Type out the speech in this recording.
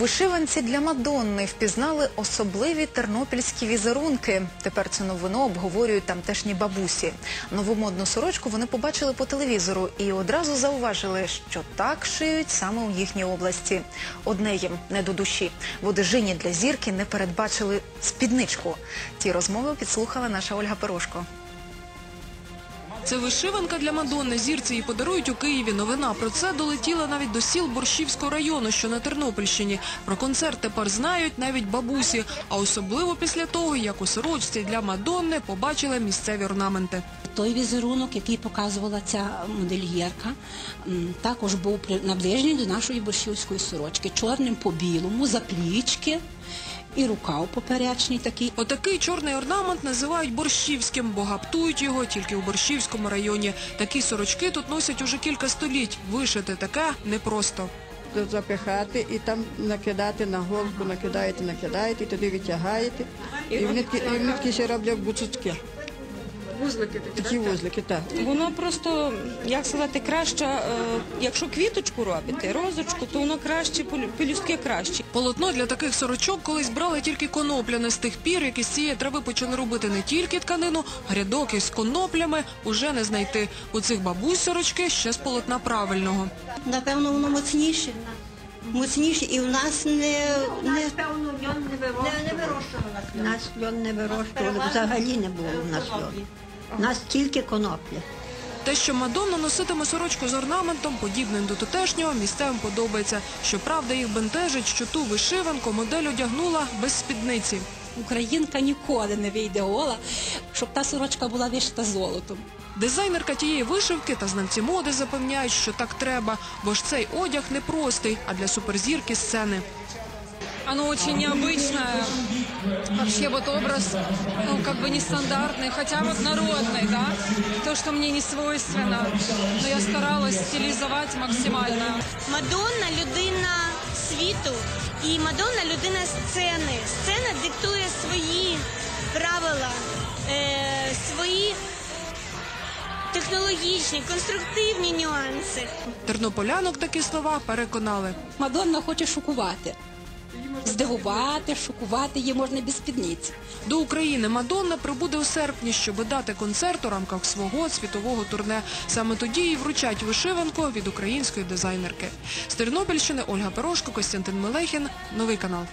вишиванці для Мадонни впізнали особливі тернопільські візерунки. Тепер цю новину обговорюють тамтешні бабусі. Нову модну сорочку вони побачили по телевізору і одразу зауважили, що так шиють саме у їхній області. Одне їм не до душі. В одежині для зірки не передбачили спідничку. Ті розмови підслухала наша Ольга Пирожко. Це вишиванка для Мадонни. Зірці її подарують у Києві. Новина про це долетіла навіть до сіл Борщівського району, що на Тернопільщині. Про концерт тепер знають навіть бабусі, а особливо після того, як у сорочці для Мадонни побачили місцеві орнаменти. Той візерунок, який показувала ця модельєрка, також був наближений до нашої борщівської сорочки. Чорним по білому, заплічки і рукав поперечний такий. Отакий чорний орнамент називають борщівським, бо гаптують його тільки у Борщівському районі. Такі сорочки тут носять уже кілька століть. Вишити таке непросто. запихати і там накидати на голку, накидаєте, накидаєте, і туди витягаєте. І вони, такі- ще роблять буцутки. Вузлики такі, такі вузлики, так. Воно просто, як сказати, краще, е, якщо квіточку робите, розочку, то воно краще, пелюстки кращі. Полотно для таких сорочок колись брали тільки конопляне. З тих пір, як із цієї трави почали робити не тільки тканину, грядок із коноплями уже не знайти. У цих бабусь сорочки ще з полотна правильного. Напевно, воно моцніше. Моцніше і в нас не, не, не, не вирощувала. У нас льон не вирощували, взагалі не було у нас льону. У нас тільки конопля. Те, що Мадонна носитиме сорочку з орнаментом, подібним до тутешнього, місцевим подобається. Щоправда, їх бентежить, що ту вишиванку модель одягнула без спідниці. Українка ніколи не вийде гола, щоб та сорочка була вишита золотом. Дизайнерка тієї вишивки та знавці моди запевняють, що так треба, бо ж цей одяг не простий, а для суперзірки сцени. Оно очень необычное Вообще вот образ, ну, как бы нестандартный, хотя вот народный, да, то, что мне не свойственно. Но я старалась стилизовать максимально. Мадонна людина світу і Мадонна людина сцени. Сцена диктує свої правила, е, свої технологічні, конструктивні нюанси. Тернополянок такі слова переконали. Мадонна хоче шокувати. Здивувати, шокувати її можна без спідниці. До України Мадонна прибуде у серпні, щоб дати концерт у рамках свого світового турне. Саме тоді і вручать вишиванку від української дизайнерки. З Тернопільщини Ольга Порошко, Костянтин Мелехін. Новий канал.